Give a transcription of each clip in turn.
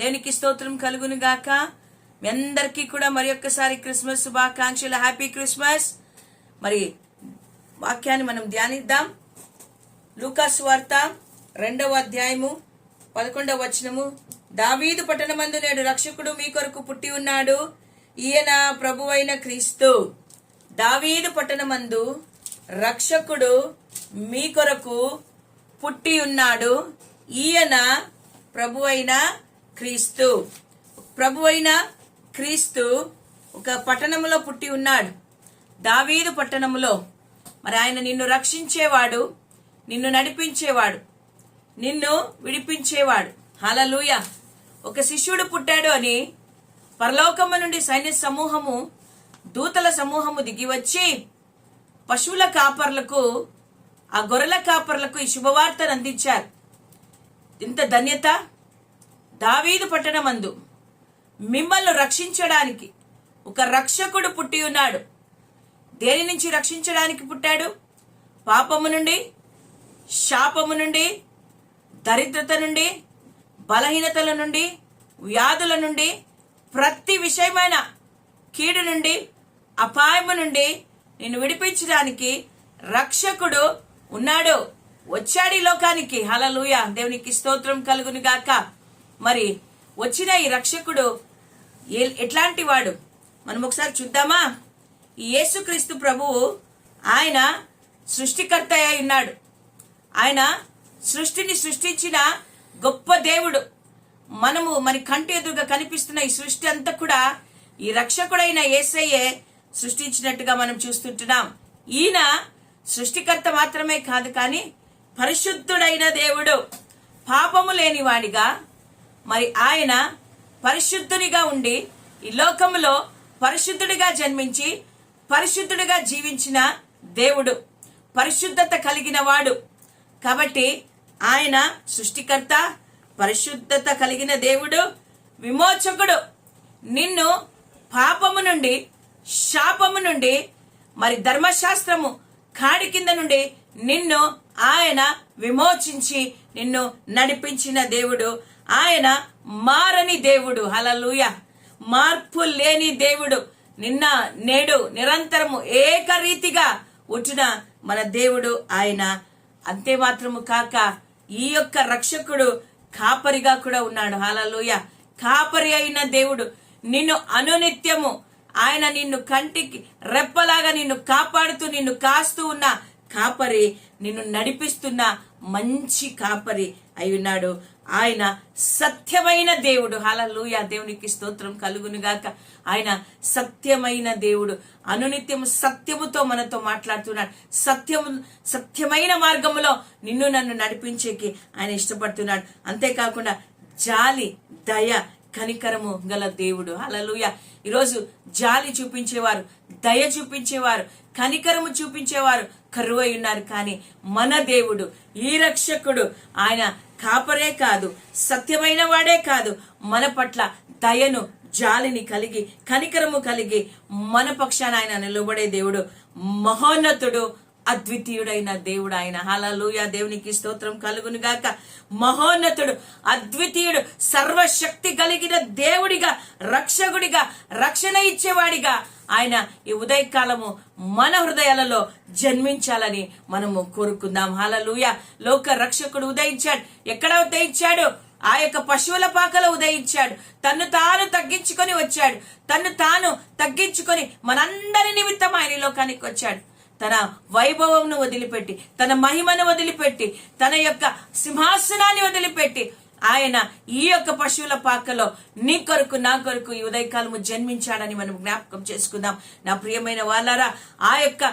దేవునికి స్తోత్రం కలుగును గాక? మీ అందరికీ కూడా మరి ఒక్కసారి క్రిస్మస్ శుభాకాంక్షలు. Happy Christmas. మరి వాక్యాన్ని మనం ధ్యానిద్దాం. లూకాస్ వార్త రెండవ అధ్యాయము పదకొండవ వచనము. దావీదు పట్టణమందు నేడు రక్షకుడు మీ కొరకు పుట్టి ఉన్నాడు. ఈయన ప్రభువైన క్రీస్తు. దావీదు పట్టణమందు రక్షకుడు మీ కొరకు పుట్టి ఉన్నాడు. ఈయన ప్రభువైన క్రీస్తు. ప్రభువైన క్రీస్తు ఒక పట్టణములో పుట్టి ఉన్నాడు. దావీదు పట్టణములో. మరి ఆయన నిన్ను రక్షించేవాడు నిన్ను నడిపించేవాడు నిన్ను విడిపించేవాడు. హలలుయ ఒక శిష్యుడు పుట్టాడు అని పరలోకము నుండి సైన్య సమూహము దూతల సమూహము దిగి వచ్చి పశువుల కాపర్లకు ఆ గొర్రెల కాపర్లకు ఈ శుభవార్తను అందించారు. ఇంత ధన్యత దావీదు పట్టణమందు మిమ్మల్ని రక్షించడానికి ఒక రక్షకుడు పుట్టి ఉన్నాడు. దేని నుంచి రక్షించడానికి పుట్టాడు? పాపము నుండి శాపము నుండి దరిద్రత నుండి బలహీనతల నుండి వ్యాధుల నుండి ప్రతి విషయమైన కీడు నుండి అపాయము నుండి నిన్ను విడిపించడానికి రక్షకుడు ఉన్నాడు. వచ్చాడు ఈ లోకానికి. హలలుయ దేవునికి స్తోత్రం కలుగును గాక మరి వచ్చిన ఈ రక్షకుడు ఎట్లాంటి వాడు? మనం ఒకసారి చూద్దామా? ఈ యేసుక్రీస్తు ప్రభువు ఆయన సృష్టికర్త అయి ఉన్నాడు. ఆయన సృష్టిని సృష్టించిన గొప్ప దేవుడు. మనము మన కంటి ఎదురుగా కనిపిస్తున్న ఈ సృష్టి అంతా కూడా ఈ రక్షకుడైన ఏసయ్యే సృష్టించినట్టుగా మనం చూస్తుంటున్నాం. ఈయన సృష్టికర్త మాత్రమే కాదు కానీ పరిశుద్ధుడైన దేవుడు. పాపము లేనివాడిగా మరి ఆయన పరిశుద్ధునిగా ఉండి ఈ లోకములో పరిశుద్ధుడిగా జన్మించి పరిశుద్ధుడిగా జీవించిన దేవుడు పరిశుద్ధత కలిగిన వాడు. కాబట్టి ఆయన సృష్టికర్త పరిశుద్ధత కలిగిన దేవుడు విమోచకుడు. నిన్ను పాపము నుండి శాపము నుండి మరి ధర్మశాస్త్రము కాడి కింద నుండి నిన్ను ఆయన విమోచించి నిన్ను నడిపించిన దేవుడు ఆయన మారని దేవుడు. హలలుయ మార్పు లేని దేవుడు. నిన్న నేడు నిరంతరము ఏకరీతిగా ఉంటున్న మన దేవుడు ఆయన. అంతే మాత్రము కాక ఈ యొక్క రక్షకుడు కాపరిగా కూడా ఉన్నాడు. హలలుయ కాపరి అయిన దేవుడు. నిన్ను అనునిత్యము. ఆయన నిన్ను కంటికి రెప్పలాగా నిన్ను కాపాడుతూ నిన్ను కాస్తూ ఉన్న కాపరి నిన్ను నడిపిస్తున్న మంచి కాపరి అయి ఉన్నాడు ఆయన సత్యమైన దేవుడు. హలలుయ దేవునికి స్తోత్రం కలుగునుగాక. ఆయన సత్యమైన దేవుడు. అనునిత్యము సత్యముతో మనతో మాట్లాడుతున్నాడు. సత్యము సత్యమైన మార్గములో నిన్ను నన్ను నడిపించేకి ఆయన ఇష్టపడుతున్నాడు. అంతేకాకుండా జాలి దయ కనికరము గల దేవుడు. అలలుయ ఈరోజు జాలి చూపించేవారు దయ చూపించేవారు కనికరము చూపించేవారు కరువై ఉన్నారు. కానీ మన దేవుడు ఈ రక్షకుడు ఆయన కాపరే కాదు సత్యమైన వాడే కాదు. మన పట్ల దయను జాలిని కలిగి కనికరము కలిగి మన పక్షాన ఆయన నిలబడే దేవుడు మహోన్నతుడు అద్వితీయుడైన దేవుడు ఆయన. హలలుయ దేవునికి స్తోత్రం కలుగును గాక. మహోన్నతుడు అద్వితీయుడు సర్వశక్తి కలిగిన దేవుడిగా రక్షకుడిగా రక్షణ ఇచ్చేవాడిగా ఆయన ఈ ఉదయకాలము మన హృదయాలలో జన్మించాలని మనము కోరుకుందాం. హలలుయ లోక రక్షకుడు ఉదయించాడు. ఎక్కడ ఉదయించాడు? ఆ యొక్క పశువుల పాకలో ఉదయించాడు. తన్ను తాను తగ్గించుకొని వచ్చాడు. తన్ను తాను తగ్గించుకొని మనందరి నిమిత్తం ఆయన ఈ లోకానికి వచ్చాడు. తన వైభవంను వదిలిపెట్టి తన మహిమను వదిలిపెట్టి తన యొక్క సింహాసనాన్ని వదిలిపెట్టి ఆయన ఈ యొక్క పశువుల పాకలో నీ కొరకు నా కొరకు ఈ ఉదయకాలము జన్మించాడని మనం జ్ఞాపకం చేసుకుందాం. నా ప్రియమైన వాళ్ళారా ఆ యొక్క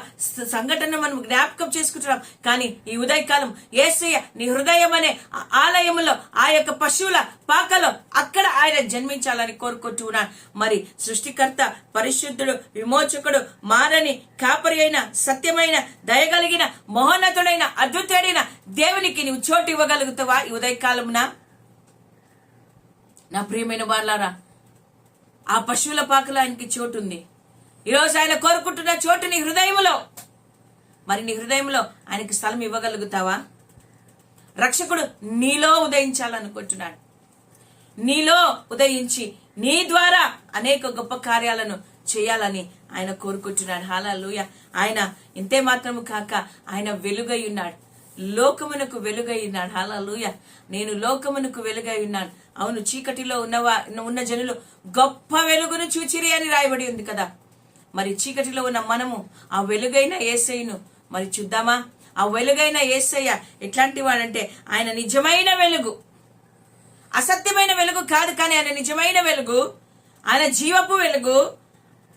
సంఘటన మనం జ్ఞాపకం చేసుకుంటున్నాం. కానీ ఈ ఉదయకాలం ఏసయ్య నీ హృదయం అనే ఆలయములో ఆ యొక్క పశువుల పాకలో అక్కడ ఆయన జన్మించాలని కోరుకుంటున్నాను మరి సృష్టికర్త పరిశుద్ధుడు విమోచకుడు మారని కాపరి అయిన సత్యమైన దయగలిగిన మహోన్నతుడైన అద్భుతుడైన దేవునికి నీవు చోటు ఇవ్వగలుగుతావా ఈ ఉదయకాలమున? నా ప్రియమైన వాళ్ళారా ఆ పశువుల పాకలో ఆయనకి చోటు ఉంది ఈరోజు ఆయన కోరుకుంటున్న చోటు నీ హృదయంలో మరి నీ హృదయంలో ఆయనకి స్థలం ఇవ్వగలుగుతావా? రక్షకుడు నీలో ఉదయించాలనుకుంటున్నాడు. నీలో ఉదయించి నీ ద్వారా అనేక గొప్ప కార్యాలను చేయాలని ఆయన కోరుకుంటున్నాడు. హాలూయ. ఆయన ఇంతే మాత్రము కాక ఆయన వెలుగై ఉన్నాడు. లోకమునకు వెలుగై ఉన్నాను హాలూయ నేను లోకమునకు వెలుగై ఉన్నాను. అవును చీకటిలో ఉన్నవా ఉన్న జనులు గొప్ప వెలుగును చూచిరి అని రాయబడి ఉంది కదా. మరి చీకటిలో ఉన్న మనము ఆ వెలుగైన ఏసైను మరి చూద్దామా? ఆ వెలుగైన ఏసయ్య ఎట్లాంటి వాడంటే ఆయన నిజమైన వెలుగు. అసత్యమైన వెలుగు కాదు కానీ ఆయన నిజమైన వెలుగు ఆయన జీవపు వెలుగు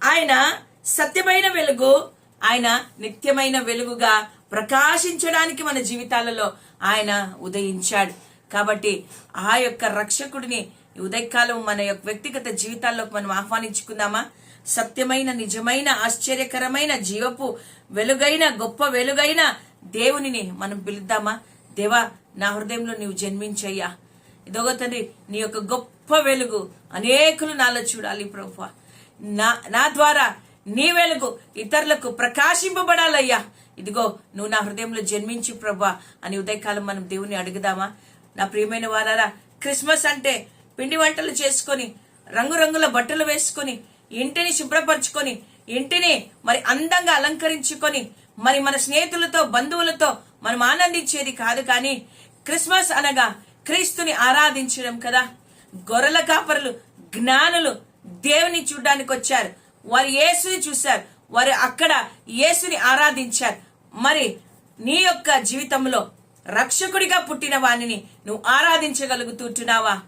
ఆయన సత్యమైన వెలుగు ఆయన నిత్యమైన వెలుగుగా ప్రకాశించడానికి మన జీవితాలలో ఆయన ఉదయించాడు. కాబట్టి ఆ యొక్క రక్షకుడిని ఉదయకాలం మన యొక్క వ్యక్తిగత జీవితాల్లోకి మనం ఆహ్వానించుకుందామా? సత్యమైన నిజమైన ఆశ్చర్యకరమైన జీవపు వెలుగైన గొప్ప వెలుగైన దేవునిని మనం పిలుద్దామా? దేవా నా హృదయంలో నీవు జన్మించయ్యా. ఇదొక తండ్రి నీ యొక్క గొప్ప వెలుగు అనేకులు నాలో చూడాలి ప్రభు నా నా ద్వారా నీ వెలుగు ఇతరులకు ప్రకాశింపబడాలయ్యా. ఇదిగో నువ్వు నా హృదయంలో జన్మించి ప్రభా అని ఉదయకాలం మనం దేవుని అడుగుదామా? నా ప్రియమైన వారారా క్రిస్మస్ అంటే పిండి వంటలు చేసుకొని రంగురంగుల బట్టలు వేసుకొని ఇంటిని శుభ్రపరచుకొని ఇంటిని మరి అందంగా అలంకరించుకొని మరి మన స్నేహితులతో బంధువులతో మనం ఆనందించేది కాదు కానీ క్రిస్మస్ అనగా క్రీస్తుని ఆరాధించడం కదా. గొర్రెల కాపరులు జ్ఞానులు దేవుని చూడ్డానికి వచ్చారు వారు యేసుని చూశారు. వారు అక్కడ యేసుని ఆరాధించారు. మరి నీ యొక్క జీవితంలో రక్షకుడిగా పుట్టిన వాణిని నువ్వు ఆరాధించగలుగుతుంటున్నావా?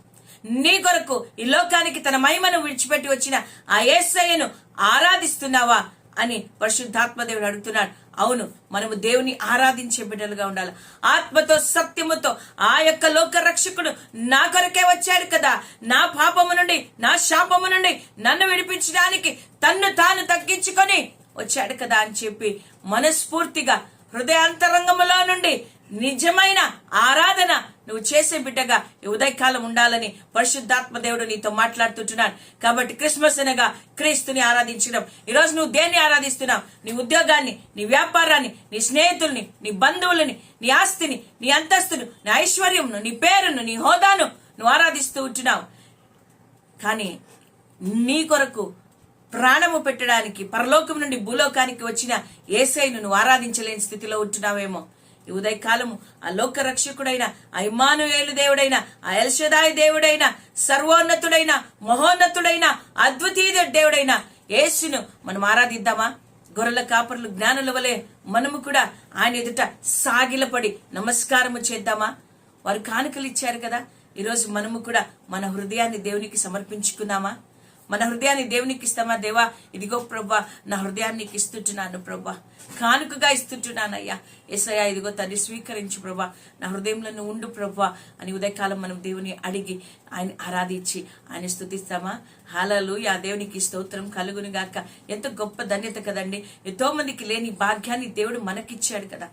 నీ కొరకు ఈ లోకానికి తన మహిమను విడిచిపెట్టి వచ్చిన ఆ యేసయ్యను ఆరాధిస్తున్నావా? అని పరిశుద్ధాత్మదేవుడు అడుగుతున్నాడు. అవును మనము దేవుని ఆరాధించే బిడ్డలుగా ఉండాలి. ఆత్మతో సత్యముతో ఆ యొక్క లోక రక్షకుడు నా కొరకే వచ్చాడు కదా. నా పాపము నుండి నా శాపము నుండి నన్ను విడిపించడానికి తన్ను తాను తగ్గించుకొని వచ్చాడు కదా అని చెప్పి మనస్ఫూర్తిగా హృదయాంతరంగములో నుండి నిజమైన ఆరాధన నువ్వు చేసే బిడ్డగా ఉదయకాలం ఉండాలని పరిశుద్ధాత్మ దేవుడు నీతో మాట్లాడుతుంటున్నాడు. కాబట్టి క్రిస్మస్ అనగా క్రీస్తుని ఆరాధించడం. ఈరోజు నువ్వు దేన్ని ఆరాధిస్తున్నావు? నీ ఉద్యోగాన్ని నీ వ్యాపారాన్ని నీ స్నేహితుల్ని నీ బంధువులని నీ ఆస్తిని నీ అంతస్తును నీ ఐశ్వర్యంను నీ పేరును నీ హోదాను నువ్వు ఆరాధిస్తూ ఉంటున్నావు. కానీ నీ కొరకు ప్రాణము పెట్టడానికి పరలోకం నుండి భూలోకానికి వచ్చిన ఏసైను నువ్వు ఆరాధించలేని స్థితిలో ఉంటున్నావేమో. ఈ ఉదయకాలము ఆ లోక రక్షకుడైన ఆ ఇమానుయేలు దేవుడైన ఆ ఎల్షదాయ్ దేవుడైన సర్వోన్నతుడైన మహోన్నతుడైన అద్వితీయ దేవుడైన యేసును మనం ఆరాధిద్దామా? గొర్రెల కాపర్లు జ్ఞానుల వలె మనము కూడా ఆయన ఎదుట సాగిలపడి నమస్కారము చేద్దామా? వారు కానుకలు ఇచ్చారు కదా ఈరోజు మనము కూడా మన హృదయాన్ని దేవునికి సమర్పించుకుందామా? మన హృదయాన్ని దేవునికి ఇస్తామా దేవా ఇదిగో ప్రభా నా హృదయాన్ని ఇస్తుంటున్నాను ప్రభా. కానుకగా ఇస్తుంటున్నానయ్యా. ఎసయ్యా ఇదిగో తండ్రి స్వీకరించు ప్రభా. నా హృదయంలో ఉండు ప్రభా అని ఉదయకాలం మనం దేవుని అడిగి ఆయన ఆరాధించి ఆయన స్థుతిస్తామా? హాలలు ఆ దేవునికి స్తోత్రం కలుగును గాక ఎంత గొప్ప ధన్యత కదండి. ఎంతో మందికి లేని భాగ్యాన్ని దేవుడు మనకిచ్చాడు కదా.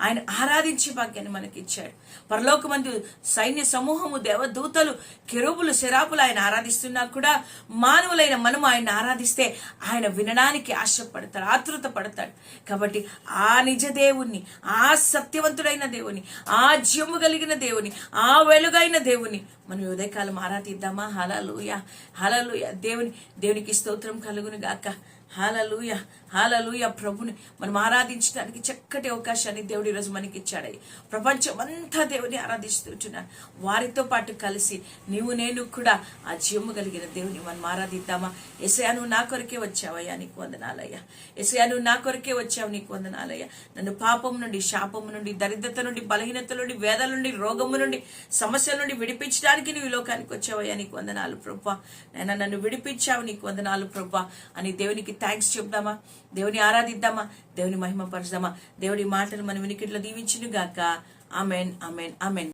ఆయన ఆరాధించే భాగ్యాన్ని మనకి ఇచ్చాడు పరలోకమందు సైన్య సమూహము దేవదూతలు కెరుబులు శరాపులు ఆయన ఆరాధిస్తున్నా కూడా మానవులైన మనము ఆయన ఆరాధిస్తే ఆయన వినడానికి ఆశపడతాడు ఆతృత పడతాడు కాబట్టి ఆ నిజ దేవుణ్ణి ఆ సత్యవంతుడైన దేవుని ఆ జీవము కలిగిన దేవుని ఆ వెలుగైన దేవుని మనం ఉదయకాలం ఆరాధిద్దామా? హలలుయ హలలుయ దేవుని దేవునికి స్తోత్రం కలుగును గాక హాలలుయ హాలలుయ ప్రభుని. మనం ఆరాధించడానికి చక్కటి అవకాశాన్ని దేవుడు ఈరోజు మనకి ఇచ్చాడయ్యి ప్రపంచం అంతా దేవుని ఆరాధిస్తుంటున్నాను వారితో పాటు కలిసి నీవు నేను కూడా ఆ జీవము కలిగిన దేవుని మనం ఆరాధిద్దామా? ఎసయాను నా కొరకే వచ్చావయ్యా నీకు వందనాలయ్యా. ఎసయాను నా కొరకే వచ్చావు నీకు వందనాలయ్యా. నన్ను పాపం నుండి శాపము నుండి దరిద్రత నుండి బలహీనత నుండి వేదల నుండి రోగము నుండి సమస్యల నుండి విడిపించడానికి నువ్వు లోకానికి వచ్చావయ్యా నీకు వందనాలు ప్రభా. నన్ను విడిపించావు నీకు వందనాలు ప్రభా. అని దేవునికి థ్యాంక్స్ చెప్దామా? దేవుని ఆరాధిద్దామా? దేవుని మహిమ పరుద్దామా దేవుడి మాటలు మన వినికిట్లో దీవించును గాక ఆమెన్ ఆమెన్ ఆమెన్.